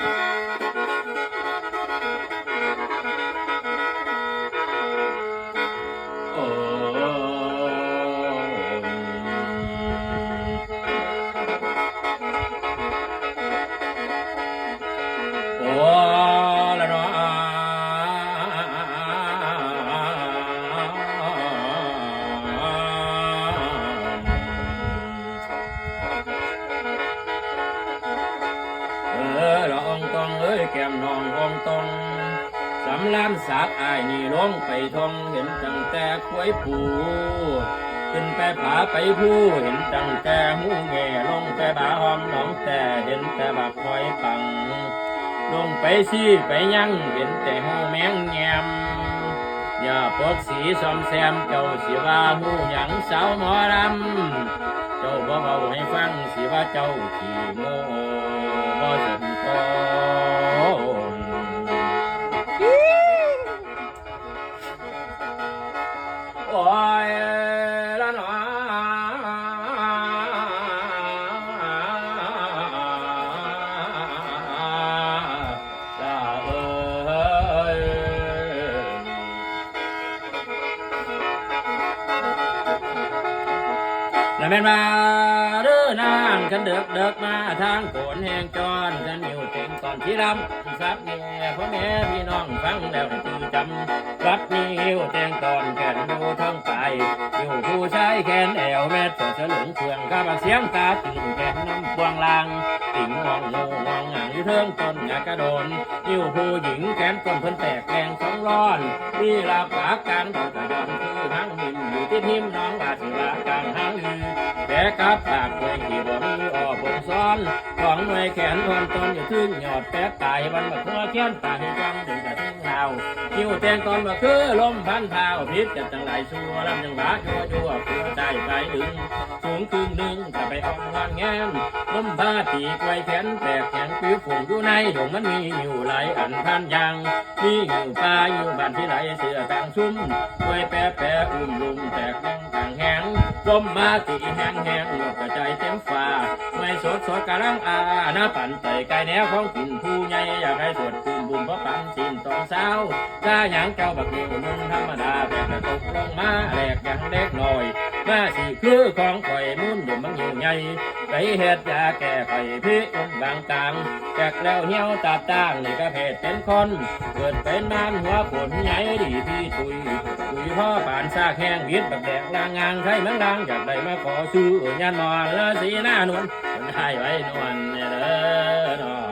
Bye. อ้ยแก้มน้องอองตองสำลานสาบอายนี่ลงไปทองเห็นจังแต่ควยปูขึ้นไปผาไปผู้เห็นจังแต่หูแง่ลงไปบาหอมหนองแต่เห็นแต่บักหอยปัง ลงไปซี่ไปยังเห็นแต่หูแมงแงม อย่าปกสีสอมแซมเจ้าสิว่าหูหยังสาวหมอลำเจ้าบ่เบาให้ฟังสิว่าเจ้าขี้โม่บ่สมพอ แล้วแม่นมาเด้อนางฉันเดือกเดือกมาทางโขนแห่งจอนฉันอยู่เต็งก่อนที่รำรักแม่พ่อแม่พี่น้องฟังแล้วตื่นจำวัดนี้หิวแตงตอนแขนอยู่ทั้งไปอยู่ผู้ชายแขนแอวแม่สดสลึงเครื่องข้าบักเสียงตาตึงแขนน้ำพวงลางติ่งงองงูมองหาง อยู่เทิงต้นหยากระโดนอยู่ผู้หญิงแขนก้นเพิ่นแตกแรงสองร้อนมีลาปากการเขากระยอนคือทั้งหิมอยู่ที่ทิมน้องอาศิวากลางหางลือแต่กับปากเพลงที่บ่มีอ้อผงซ้อนของหน่วยแขนทอนตนอยู่ทึ่งยอดแป๊กตายวันมาทั่วเขียนตาให้จังถึงจะถึงเฮาคิวแตงตอนมาคือลมพันเท้าพิษกันจังไรชัวลำยังบาชัวชัวเพื่อใจไปดึงสูงครึ่งหนึ่งถ้าไปออนวางแง้มลมพาตีไกวแขนแตกแข็งปิ้วฝุ่งอยู่ในดงมันมีอยู่หลายอันพันยาง มีอยู่ปลาอยู่บ้านที่ไหลเสือกลางชุ่มกล้วยแปะแปะอุ้มลุมแตกแห้งต่างแห้งลมมาตีแห้งแห้งหมดกระจายเต็มฟ้าไม่สดสดกะลังอาหน้าปั่นไตไก่แนวของกินผู้ใหญ่อยากให้สวดคืนบุญเพราะปั่นสินตองสาวถ้าหยังเจ้าบักเดียวนุ่งธรรมดาแบบกระตกลงมาแหลกอย่างเล็กหน่อยมาสิคือของข่อยมุ มันยิ่งใหญ่ไปเฮ็ดยาแก้ไขพิษอุ้มบางต่างจากแล้วเหี้ยวตาต่างนี่ก็เพศเป็นคน เกิดเป็นบ้านหัวขนใหญ่ดีพี่ตุยตุยพ่อป่านซากแห้งวิดแบบแดกลางงางใครเมืองลางอยากได้มาขอซื้อยันนอนละสีหน้านวลคนให้ไว้นวลเนี่ยเด้อ